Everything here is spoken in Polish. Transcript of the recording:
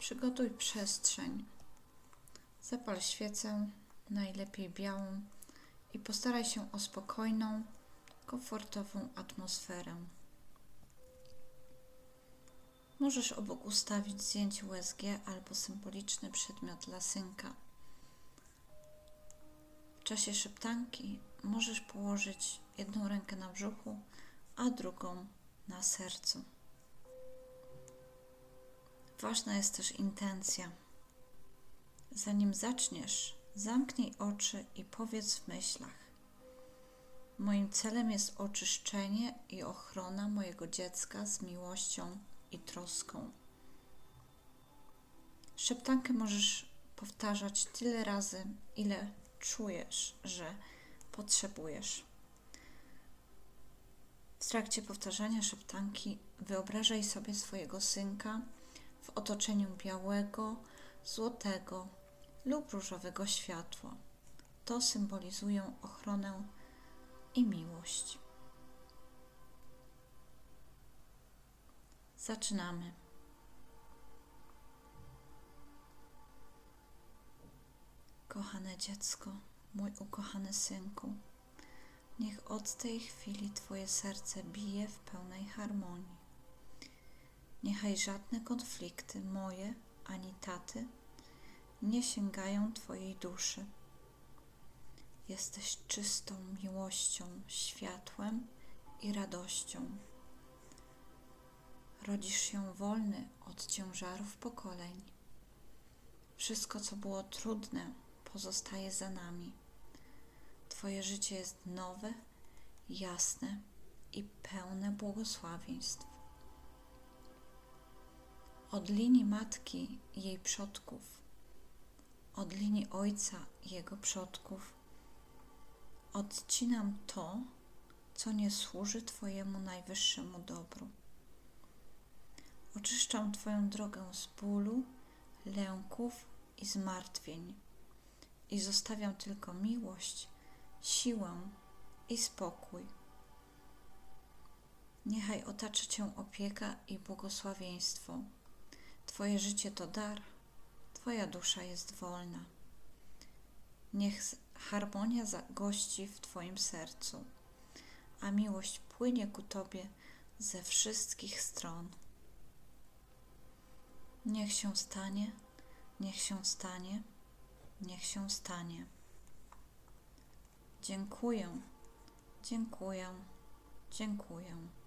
Przygotuj przestrzeń. Zapal świecę, najlepiej białą, i postaraj się o spokojną, komfortową atmosferę. Możesz obok ustawić zdjęcie USG albo symboliczny przedmiot dla synka. W czasie szeptanki możesz położyć jedną rękę na brzuchu, a drugą na sercu. Ważna jest też intencja. Zanim zaczniesz, zamknij oczy i powiedz w myślach: Moim celem jest oczyszczenie i ochrona mojego dziecka z miłością i troską. Szeptankę możesz powtarzać tyle razy, ile czujesz, że potrzebujesz. W trakcie powtarzania szeptanki wyobrażaj sobie swojego synka w otoczeniu białego, złotego lub różowego światła. To symbolizują ochronę i miłość. Zaczynamy. Kochane dziecko, mój ukochany synku, niech od tej chwili Twoje serce bije w pełnej harmonii. Niechaj żadne konflikty moje ani taty nie sięgają Twojej duszy. Jesteś czystą miłością, światłem i radością. Rodzisz się wolny od ciężarów pokoleń. Wszystko, co było trudne, pozostaje za nami. Twoje życie jest nowe, jasne i pełne błogosławieństw. Od linii matki jej przodków, od linii ojca jego przodków, odcinam to, co nie służy Twojemu najwyższemu dobru. Oczyszczam Twoją drogę z bólu, lęków i zmartwień i zostawiam tylko miłość, siłę i spokój. Niechaj otacza Cię opieka i błogosławieństwo. Twoje życie to dar, Twoja dusza jest wolna. Niech harmonia zagości w Twoim sercu, a miłość płynie ku Tobie ze wszystkich stron. Niech się stanie, niech się stanie, niech się stanie. Dziękuję, dziękuję, dziękuję.